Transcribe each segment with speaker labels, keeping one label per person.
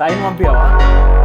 Speaker 1: Sei off, Bier.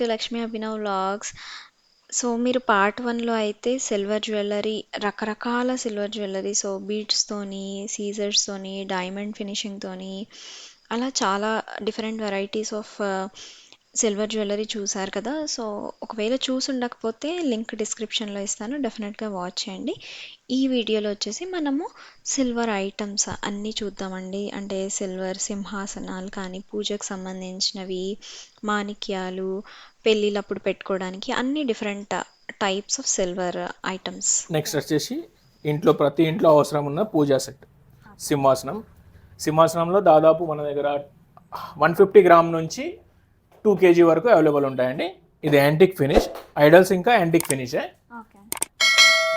Speaker 1: To Lakshmi Abhinav vlogs so మీరు part వన్లో అయితే సిల్వర్ జ్యువెలరీ రకరకాల సిల్వర్ జ్యువెలరీ సో బీడ్స్తోని సీజర్స్తోని డైమండ్ ఫినిషింగ్తోని అలా చాలా different varieties of silver jewellery చూసారు కదా. సో ఒకవేళ చూసి ఉండకపోతే లింక్ డిస్క్రిప్షన్లో ఇస్తాను. డెఫినెట్గా వాచ్ చేయండి. ఈ వీడియోలో వచ్చేసి మనము సిల్వర్ ఐటమ్స్ అన్నీ చూద్దామండి. అంటే సిల్వర్ సింహాసనాలు కానీ పూజకు సంబంధించినవి మాణిక్యాలు పెళ్ళిళ్ళప్పుడు పెట్టుకోవడానికి అన్ని different types of silver items.
Speaker 2: Next వచ్చేసి ఇంట్లో ప్రతి ఇంట్లో అవసరం ఉన్న పూజా సెట్ సింహాసనం. సింహాసనంలో దాదాపు మన దగ్గర వన్ ఫిఫ్టీ గ్రామ్ నుంచి టూ కేజీ వరకు అవైలబుల్ ఉంటాయండి. ఇది యాంటిక్ ఫినిష్ ఐడల్స్ ఇంకా యాంటిక్ ఫినిషే.
Speaker 1: ఓకే.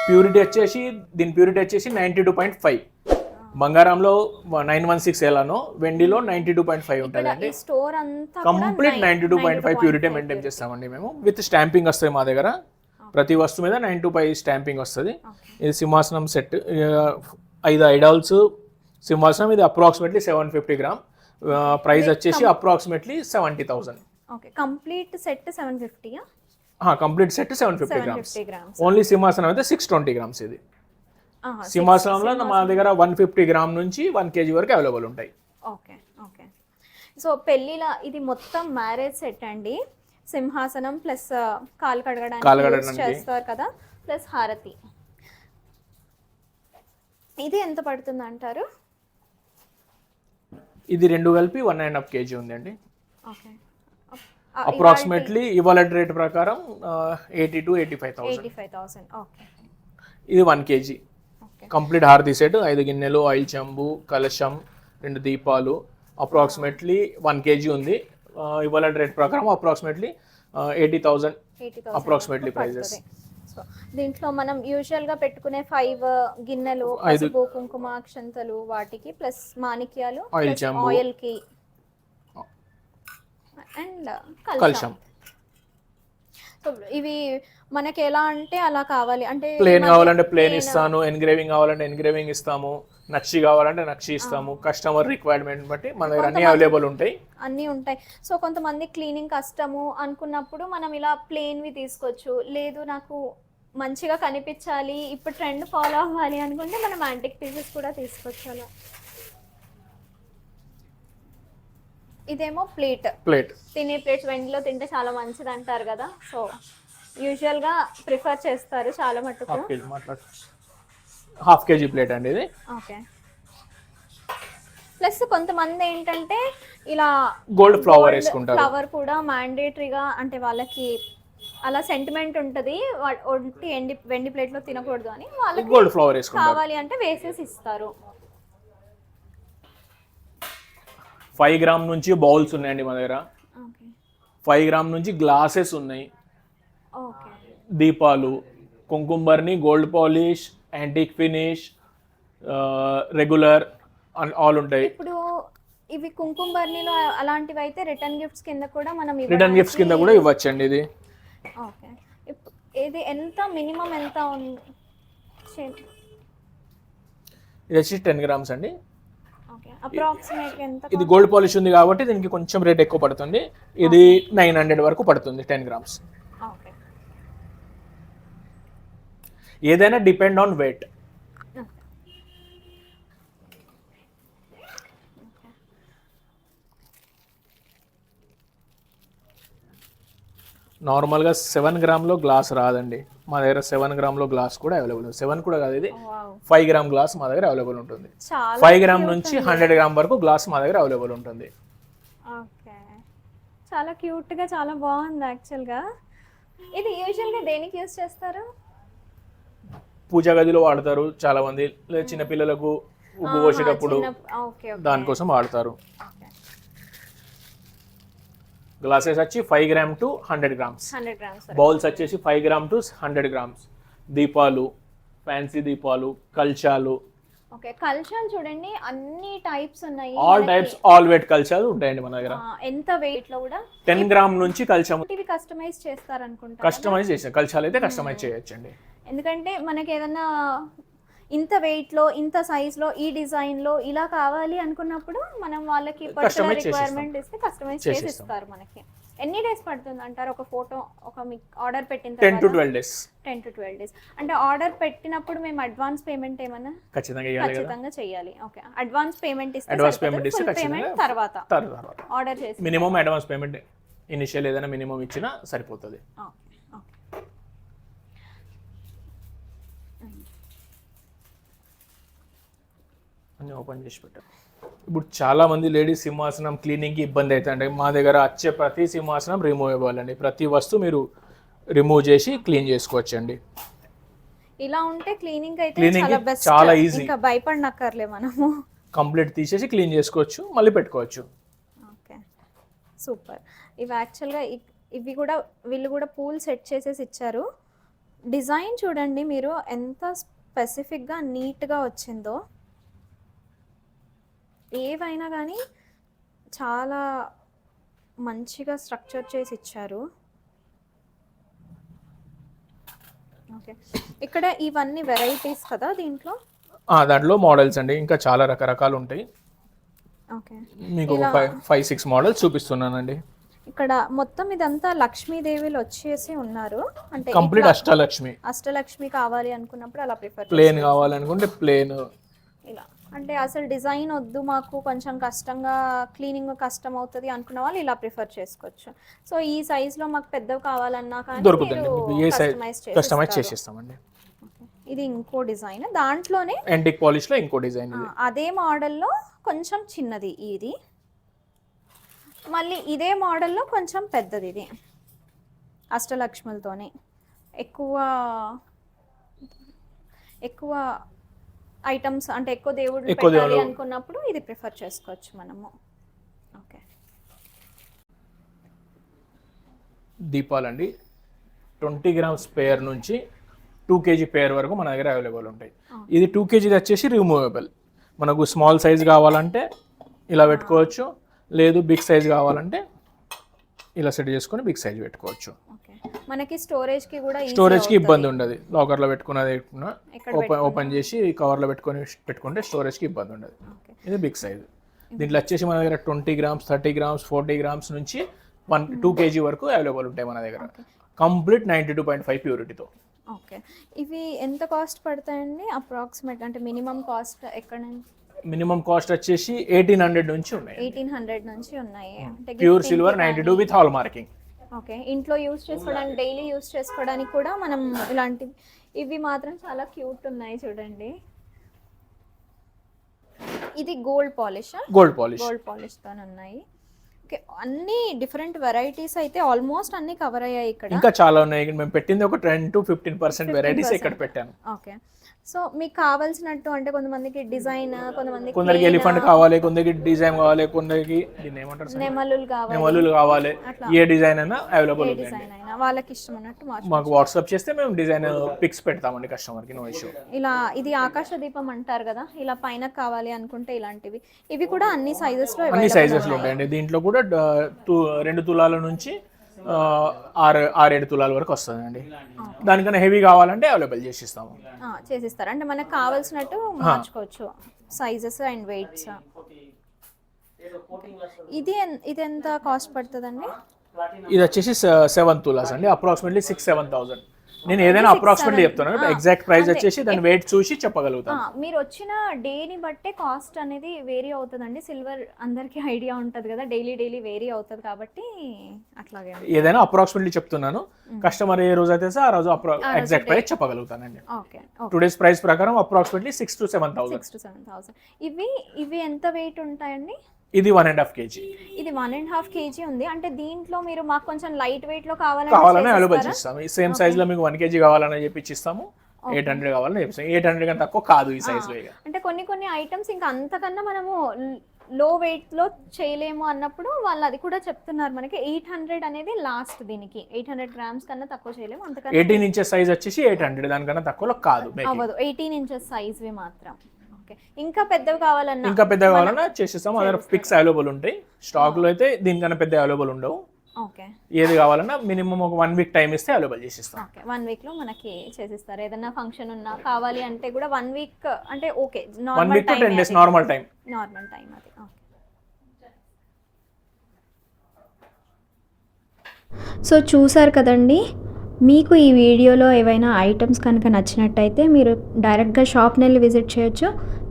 Speaker 2: ప్యూరిటీ వచ్చేసి దీని ప్యూరిటీ వచ్చేసి నైంటీ టూ పాయింట్ ఫైవ్. బంగారంలో నైన్ వన్ సిక్స్ ఎలానో వెండిలో నైంటీ టూ పాయింట్ ఫైవ్ ఉంటుందండి
Speaker 1: ఈ స్టోర్ అంతా
Speaker 2: complete ninety two point five purity maintain చేస్తామండి మేము. విత్ స్టాంపింగ్ వస్తుంది మా దగ్గర. ప్రతి వస్తువు మీద నైన్ టు ఫైవ్ స్టాంపింగ్ వస్తుంది. ఇది సింహాసనం సెట్ ఐదు ఐడాల్స్. సింహాసనం ఇది approximately seven fifty gram price వచ్చేసి approximately seventy thousand
Speaker 1: okay. Complete set seven ఫిఫ్టీయా
Speaker 2: complete set seven fifty
Speaker 1: fifty grams
Speaker 2: only సింహాసనం అయితే సిక్స్ ట్వంటీ గ్రామ్స్ ఇది. సింహాసనంలో మా దగ్గర వన్ ఫిఫ్టీ గ్రామ్ నుంచి వన్ కేజీ వరకు అవైలబుల్ ఉంటాయి.
Speaker 1: Okay okay. సో పెళ్ళిలా ఇది మొత్తం మ్యారేజ్ సెట్ అండి. సింహాసనం ప్లస్ కాలు కడగడానికి చేస్తారు కదా ప్లస్ హారతి. ఇది ఎంత పడుతుంది అంటారు?
Speaker 2: ఇది రెండు కలిపి వన్ అండ్ హాఫ్ కేజీ ఉందండి.
Speaker 1: ఓకే.
Speaker 2: అప్రాక్సిమేట్లీ ఇవాళ రేట్ ప్రకారం eighty to eighty five thousand. ఇది వన్ కేజీ. కంప్లీట్ హారతి సెట్ ఐదు గిన్నెలు ఆయిల్ చెంబు కలశం రెండు దీపాలు అప్రాక్సిమేట్లీ వన్ కేజీ ఉంది ఇవాళ రేట్ ప్రకారం approximately eighty thousand
Speaker 1: eighty
Speaker 2: Approximately prices.
Speaker 1: So దీంట్లో మనం యూజువల్గా పెట్టుకునే ఫైవ్ గిన్నెలు. పసుపు కుంకుమ అక్షంతలు వాటికి ప్లస్ మాణిక్యాలు. ఆయిల్కి అండ్
Speaker 2: కలశం
Speaker 1: ఇవి మనకి ఎలా అంటే అలా కావాలి. అంటే
Speaker 2: ప్లేన్ కావాలంటే ప్లేన్ ఇస్తాను ఎన్గ్రేవింగ్ కావాలంటే ఎన్గ్రేవింగ్ ఇస్తాము నక్షి కావాలంటే నక్షి ఇస్తాము కస్టమర్ రిక్వైర్మెంట్ బట్టి మన దగ్గర అన్ని అవైలబుల్ ఉంటాయి.
Speaker 1: అన్నీ ఉంటాయి. సో కొంతమంది క్లీనింగ్ కష్టము అనుకున్నప్పుడు మనం ఇలా ప్లేన్వి తీసుకోవచ్చు. లేదు నాకు మంచిగా కనిపించాలి ఇప్పుడు ట్రెండ్ ఫాలో అవ్వాలి అనుకుంటే మనం యాంటిక్ పీసెస్ కూడా తీసుకోవచ్చు అలా ఇదేమో ప్లేట్.
Speaker 2: ప్లేట్.
Speaker 1: తినే ప్లేట్స్ వెండిలో తింటే చాలా మంచిది అంటారు కదా. సో యూజువల్గా ప్రిఫర్ చేస్తారు చాలా మటుకు.
Speaker 2: హాఫ్ కేజీ మాట్లాడు. హాఫ్ కేజీ ప్లేట్ అండి ఇది.
Speaker 1: ఓకే. ప్లస్ కొంతమంది ఏంటంటే ఇలా
Speaker 2: గోల్డ్ ఫ్లవర్ వేసుకుంటారు.
Speaker 1: ఫ్లవర్ కూడా మ్యాండేటరీగా అంటే వాళ్ళకి అలా సెంటిమెంట్ ఉంటుంది. ఒంటి ఎండి వెండి ప్లేట్లో తినకూడదు అని వాళ్ళకి
Speaker 2: గోల్డ్ ఫ్లవర్ వేసుకుంటారు.
Speaker 1: కావాలి అంటే వేసేసి ఇస్తారు.
Speaker 2: ఫైవ్ గ్రామ్ నుంచి బౌల్స్ ఉన్నాయండి మా దగ్గర. ఫైవ్ గ్రామ్ నుంచి గ్లాసెస్ ఉన్నాయి. దీపాలు కుంకుంబర్ని gold polish antique finish regular all ఉంటాయి.
Speaker 1: ఇప్పుడు ఇవి కుంకుమ బర్నీలో అలాంటివి అయితే రిటర్న్ గిఫ్ట్స్ కింద కూడా మనం
Speaker 2: రిటర్న్ గిఫ్ట్స్ కింద కూడా ఇవ్వచ్చండి ఇది.
Speaker 1: ఓకే. ఇది ఎంత మినిమం ఎంత ఉంది
Speaker 2: ఇది వచ్చి టెన్ గ్రామ్స్ అండి. ఇది గోల్డ్ పాలిష్ ఉంది కాబట్టి దీనికి కొంచెం రేట్ ఎక్కువ పడుతుంది. ఇది నైన్ హండ్రెడ్ వరకు పడుతుంది టెన్ గ్రామ్స్
Speaker 1: ఓకే
Speaker 2: ఏదైనా డిపెండ్ ఆన్ వెయిట్ నార్మల్గా సెవెన్ గ్రామ్లో గ్లాస్ రాదండి. మా దగ్గర సెవెన్ గ్రామ్లో గ్లాస్ కూడా అవైలబుల్ ఉంది. సెవెన్ కూడా కాదు ఇది
Speaker 1: వావ్
Speaker 2: ఫైవ్ గ్రామ్ గ్లాస్ మా దగ్గర అవైలబుల్ ఉంటుంది. ఫైవ్ గ్రామ్ నుంచి హండ్రెడ్ గ్రామ్ వరకు గ్లాస్ మా దగ్గర అవైలబుల్ ఉంటుంది.
Speaker 1: ఓకే. చాలా క్యూట్గా చాలా బాగుంది యాక్చువల్గా. ఇది యూజువల్గా దేనికి యూస్ చేస్తారు?
Speaker 2: పూజా గదిలో వాడతారు చాలా మంది. చిన్న పిల్లలకు ఉప్పు పోసేటప్పుడు దానికోసం వాడతారు. గ్లాసెస్ వచ్చి five gram to hundred grams.
Speaker 1: Hundred grams
Speaker 2: bowls వచ్చేసి five gram to hundred grams. దీపాలు ఫ్యాన్సీ దీపాలు కల్చాలు.
Speaker 1: ఓకే కల్షాలు చూడండి అన్ని టైప్స్ ఉన్నాయి.
Speaker 2: ఆల్ టైప్స్ ఆల్ వెయిట్ కల్చాలు ఉంటాయండి మన దగ్గర.
Speaker 1: ఎంత వెయిట్లో కూడా
Speaker 2: టెన్ గ్రామ్ నుంచి కల్చం
Speaker 1: ఇవి కస్టమైజ్ చేస్తారనుకుంటా
Speaker 2: కస్టమైజ్ చేసిన కల్చాలు అయితే కస్టమైజ్ చేయొచ్చండి.
Speaker 1: ఎందుకంటే మనకి ఏదన్నా ఇంత వెయిట్లో ఇంత సైజ్లో ఈ డిజైన్లో ఇలా కావాలి అనుకున్నప్పుడు మనం వాళ్ళకి
Speaker 2: చేసిస్తాం.
Speaker 1: రిక్వైర్మెంట్ ఇస్తే కస్టమైజ్ చేసి. ఇస్తారు మనకి. ఎన్ని డేస్ పడుతుంది అంటారు? ఒక ఫోటో ఒక మీకు ఆర్డర్ పెట్టిన
Speaker 2: ten to twelve days.
Speaker 1: Ten to twelve days. అంటే ఆర్డర్ పెట్టినప్పుడు మేము అడ్వాన్స్ పేమెంట్ ఏమన్నా?
Speaker 2: ఖచ్చితంగా
Speaker 1: ఖచ్చితంగా చేయాలి ఓకే. అడ్వాన్స్ పేమెంట్ ఇస్తే
Speaker 2: Advance payment ఇస్తే
Speaker 1: పేమెంట్ తర్వాత. ఆర్డర్ చేసి.
Speaker 2: మినిమం అడ్వాన్స్ పేమెంట్ ఇనిషియల్ ఏదైనా మినిమం ఇచ్చినా సరిపోతుంది. ఓపెన్ చేసి పెట్టాను ఇప్పుడు చాలా మంది లేడీస్ సింహాసనం క్లీనింగ్కి ఇబ్బంది అవుతుంది మా దగ్గర వచ్చే ప్రతి సింహాసనం రిమూవబుల్ అండి ప్రతి వస్తువు మీరు రిమూవ్ చేసి క్లీన్ చేసుకోవచ్చండి.
Speaker 1: ఇలా ఉంటే క్లీనింగ్ అయితే చాలా బెస్ట్
Speaker 2: చాలా.
Speaker 1: ఇంకా భయపడనక్కర్లే మనము.
Speaker 2: కంప్లీట్ తీసేసి క్లీన్ చేసుకోవచ్చు మళ్ళీ పెట్టుకోవచ్చు.
Speaker 1: ఓకే. సూపర్. ఇవి యాక్చువల్గా ఇవి కూడా వీళ్ళు కూడా పూల్ సెట్ చేసేసి ఇచ్చారు. డిజైన్ చూడండి మీరు ఎంత స్పెసిఫిక్గా నీట్గా వచ్చిందో. ఏవైనా కానీ చాలా మంచిగా స్ట్రక్చర్ చేసి ఇచ్చారు. ఓకే. ఇక్కడ ఇవన్నీ వెరైటీస్ కదా దీంట్లో?
Speaker 2: ఆ, దాంట్లో మోడల్స్ అండి. ఇంకా చాలా రకరకాలు ఉంటాయి.
Speaker 1: ఓకే.
Speaker 2: మీకు ఫైవ్ ఫైవ్ సిక్స్ మోడల్స్ చూపిస్తున్నానండి.
Speaker 1: ఇక్కడ మొత్తం ఇదంతా లక్ష్మీదేవిలు వచ్చేసి ఉన్నారు. అంటే
Speaker 2: కంప్లీట్ అష్టలక్ష్మి.
Speaker 1: అష్టలక్ష్మి కావాలి అనుకున్నప్పుడు అలా ప్రిఫర్
Speaker 2: ప్లేన్ కావాలనుకుంటే ప్లేన్
Speaker 1: ఇలా. అంటే అసలు డిజైన్ వద్దు మాకు కొంచెం కష్టంగా క్లీనింగ్ కష్టం అవుతుంది అనుకున్న వాళ్ళు ఇలా ప్రిఫర్ చేసుకోవచ్చు. సో ఈ size లో మాకు పెద్దవి కావాలన్నా కానీ
Speaker 2: కస్టమైజ్. చేసిస్తామండి.
Speaker 1: ఇది ఇంకో డిజైన్ దాంట్లోనే
Speaker 2: యాంటిక్ పాలిష్లో ఇంకో డిజైన్
Speaker 1: అదే మోడల్లో కొంచెం చిన్నది ఇది. మళ్ళీ ఇదే మోడల్లో కొంచెం పెద్దది ఇది. అష్టలక్ష్ములతోనే. ఎక్కువ ఎక్కువ ఐటమ్స్ అంటే ఎక్కువ దేవుడు
Speaker 2: ఎక్కువ
Speaker 1: పెట్టాలి. అనుకున్నప్పుడు ఇది ప్రిఫర్ చేసుకోవచ్చు మనము. ఓకే
Speaker 2: దీపాలండి. ట్వంటీ గ్రామ్స్ పేర్ నుంచి టూ కేజీ పేర్ వరకు మన దగ్గర అవైలబుల్ ఉంటాయి. ఇది టూ కేజీది వచ్చేసి రిమూవబుల్ మనకు స్మాల్ సైజ్ కావాలంటే ఇలా పెట్టుకోవచ్చు. లేదు బిగ్ సైజ్ కావాలంటే ఇలా సెట్ చేసుకొని బిగ్ సైజ్ పెట్టుకోవచ్చు.
Speaker 1: ఓకే. మనకి స్టోరేజ్కి కూడా
Speaker 2: స్టోరేజ్కి
Speaker 1: అవుతుంది.
Speaker 2: ఇబ్బంది ఉండదు. లాకర్లో పెట్టుకున్నది
Speaker 1: ఎక్కడ
Speaker 2: ఓపెన్ ఓపెన్ చేసి కవర్లో పెట్టుకొని పెట్టుకుంటే స్టోరేజ్కి ఇబ్బంది ఉండదు.
Speaker 1: ఓకే.
Speaker 2: ఇది బిగ్ సైజ్. దీంట్లో వచ్చేసి మన దగ్గర twenty grams thirty grams forty grams నుంచి వన్ టూ కేజీ వరకు అవైలబుల్ ఉంటాయి మన దగ్గర. Complete ninety two point five ప్యూరిటీతో.
Speaker 1: Okay. ఇవి ఎంత కాస్ట్ పడతాయండి? అప్రాక్సిమేట్ అంటే మినిమం కాస్ట్ ఎక్కడ
Speaker 2: మినిమం కాస్ట్ వచ్చేసి ఎయిటీన్ హండ్రెడ్ నుంచి ఉన్నాయి
Speaker 1: ఎయిటీన్ హండ్రెడ్ నుంచి ఉన్నాయి. అంటే
Speaker 2: ప్యూర్
Speaker 1: సిల్వర్కి
Speaker 2: నైంటీ
Speaker 1: కానీ-
Speaker 2: two with hallmarking
Speaker 1: okay. ఇంట్లో యూస్ చేసుకోవడానికి డైలీ యూస్ చేసుకోవడానికి కూడా మనం ఇలాంటి ఇవి మాత్రం చాలా క్యూట్ ఉన్నాయి చూడండి. ఇది gold polish?
Speaker 2: Gold polish.
Speaker 1: Gold పాలిష్తో ఉన్నాయి. ఓకే. అన్ని డిఫరెంట్ వెరైటీస్ అయితే ఆల్మోస్ట్ అన్ని కవర్ అయ్యాయి ఇక్కడ.
Speaker 2: ఇంకా చాలా ఉన్నాయి. మేము పెట్టింది ఒక ten to fifteen percent varieties ఇక్కడ పెట్టాను.
Speaker 1: ఓకే. సో మీకు కావాల్సినట్టు అంటే కొంతమందికి డిజైన్ కొంతమందికి
Speaker 2: కొందరికి ఎలిఫెంట్ కావాలి కొందరికి డిజైన్ కావాలి కొందరికి దీన్ని ఏమంటారు సార్?
Speaker 1: నెమలు కావాలి.
Speaker 2: నెమలులు కావాలి. ఏ డిజైన్ అయినా అవైలబుల్
Speaker 1: డిజైన్ అయినా వాళ్ళకి ఇష్టం అన్నట్టు
Speaker 2: మాకు వాట్సాప్ చేస్తే మేము డిజైన్ పిక్స్ పెడతామండి కస్టమర్కి నో ఇష్యూ
Speaker 1: ఇలా ఇది ఆకాశ దీపం అంటారు కదా ఇలా పైన కావాలి అనుకుంటే ఇలాంటివి. ఇవి కూడా అన్ని సైజెస్లో
Speaker 2: అన్ని సైజెస్లో ఉంటాయండి. దీంట్లో కూడా రెండు తులాల నుంచి ఆరు ఆరేడు తులాల వరకు వస్తుందండి. దానికన్నా హెవీ కావాలంటే అవైలబుల్ చేసి ఇస్తాము
Speaker 1: ఆ, చేసిస్తారు. అంటే మనకు కావాల్సినట్టు మార్చుకోవచ్చు. సైజెస్ అండ్ వెయిట్స్ ఇది ఇది ఎంత కాస్ట్ పడుతుందండి?
Speaker 2: ఇది వచ్చేసి సెవెన్ తులాస్ అండి. అప్రాక్సిమేట్లీ సిక్స్ సెవెన్ థౌసండ్ నేను ఏదైనా అప్రాక్సిమేట్లీ. చెప్తున్నాను ఎగ్జాక్ట్ ప్రైస్. వచ్చేసి దాని వెయిట్ చూసి చెప్పగలుగుతాను.
Speaker 1: మీరు వచ్చిన డేని బట్టే కాస్ట్ అనేది వేరీ అవుతుందండి. సిల్వర్ అందరికీ ఐడియా ఉంటుంది కదా డైలీ డైలీ వేరీ అవుతుంది కాబట్టి అట్లాగే
Speaker 2: ఏదైనా అప్రాక్సిమేట్లీ చెప్తున్నాను. కస్టమర్ ఏ రోజు అయితే ఆ రోజు ఎగ్జాక్ట్ ప్రైస్ చెప్పగలుగుతానండి.
Speaker 1: ఓకే
Speaker 2: టుడేస్ ప్రైస్ ప్రకారం approximately six to seven thousand
Speaker 1: six to seven thousand ఇవి ఇవి ఎంత వెయిట్ ఉంటాయండి?
Speaker 2: ఇది వన్ అండ్ హాఫ్ కేజీ
Speaker 1: ఇది వన్ అండ్ హాఫ్ కేజీ ఉంది. అంటే దీంట్లో మీరు మాకు కొంచెం లైట్ వెయిట్లో కావాలంటే
Speaker 2: కావాలని అవైలబుల్? చేస్తాము. ఈ సేమ్ సైజ్లో మీకు వన్ కేజీ కావాలని చెప్పి ఇస్తాము ఎయిట్ హండ్రెడ్ కావాలని చెప్పిస్తాం ఎయిట్ హండ్రెడ్ కంటే తక్కువ కాదు ఈ సైజ్లో
Speaker 1: అంటే కొన్ని కొన్ని ఐటమ్స్ ఇంకా అంతకన్నా మనము లో వెయిట్లో చేయలేము అన్నప్పుడు వాళ్ళు అది కూడా చెప్తున్నారు మనకి. ఎయిట్ హండ్రెడ్ అనేది లాస్ట్ దీనికి. ఎయిట్ హండ్రెడ్ గ్రామ్స్ కన్నా తక్కువ చేయలేము. అంతకన్నా
Speaker 2: ఎయిటీన్ ఇంచెస్ సైజ్ వచ్చేసి ఎయిట్ హండ్రెడ్ దానికన్నా తక్కువలో కాదు.
Speaker 1: అవ్వదు. ఎయిటీన్ ఇంచెస్ సైజ్వి మాత్రం. ఓకే. ఇంకా పెద్దవి కావాలన్నా
Speaker 2: ఇంకా పెద్దగా కావాలన్నా చేసేస్తాం. అదర్ పిక్స్ అవైలబుల్ ఉంటాయి. స్టాక్లో అయితే దీనికన్నా పెద్ద అవైలబుల్ ఉండవు.
Speaker 1: ఓకే.
Speaker 2: ఏది కావాలన్నా మినిమం ఒక వన్ వీక్ టైం ఇస్తే అవైలబుల్ చేసిస్తాం.
Speaker 1: ఓకే. వన్ వీక్లో మనకి చేసిస్తారు. ఏదైనా ఫంక్షన్ ఉన్నా కావాలి అంటే కూడా వన్ వీక్ అంటే okay.
Speaker 2: One
Speaker 1: normal
Speaker 2: week to
Speaker 1: time
Speaker 2: ten days normal time.
Speaker 1: Normal time అది. ఓకే.
Speaker 3: సో చూసారు కదండి మీకు ఈ వీడియోలో ఏవైనా ఐటమ్స్ కనుక నచ్చినట్టయితే మీరు డైరెక్ట్గా షాప్ని వెళ్ళి విజిట్ చేయొచ్చు.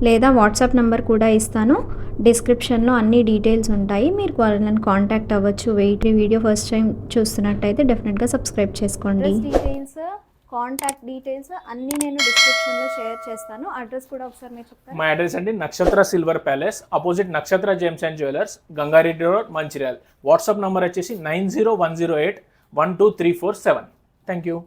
Speaker 3: లేదా వాట్సాప్ నెంబర్ కూడా ఇస్తాను. డిస్క్రిప్షన్లో అన్ని డీటెయిల్స్ ఉంటాయి. మీరు వాళ్ళని కాంటాక్ట్ అవ్వచ్చు. వెయిట్ వీడియో ఫస్ట్ టైం చూస్తున్నట్టయితే డెఫినెట్గా సబ్స్క్రైబ్ చేసుకోండి.
Speaker 1: డీటెయిల్స్ కాంటాక్ట్ డీటెయిల్స్ అన్ని నేను డిస్క్రిప్షన్లో షేర్ చేస్తాను. అడ్రస్ కూడా ఒకసారి మీరు చెప్తారా
Speaker 2: మా అడ్రస్ అండి Nakshatra silver palace opposite Nakshatra gems and jewellers Gangareddy road Mancherial. WhatsApp number వచ్చేసి nine zero one zero eight one two three four seven. Thank you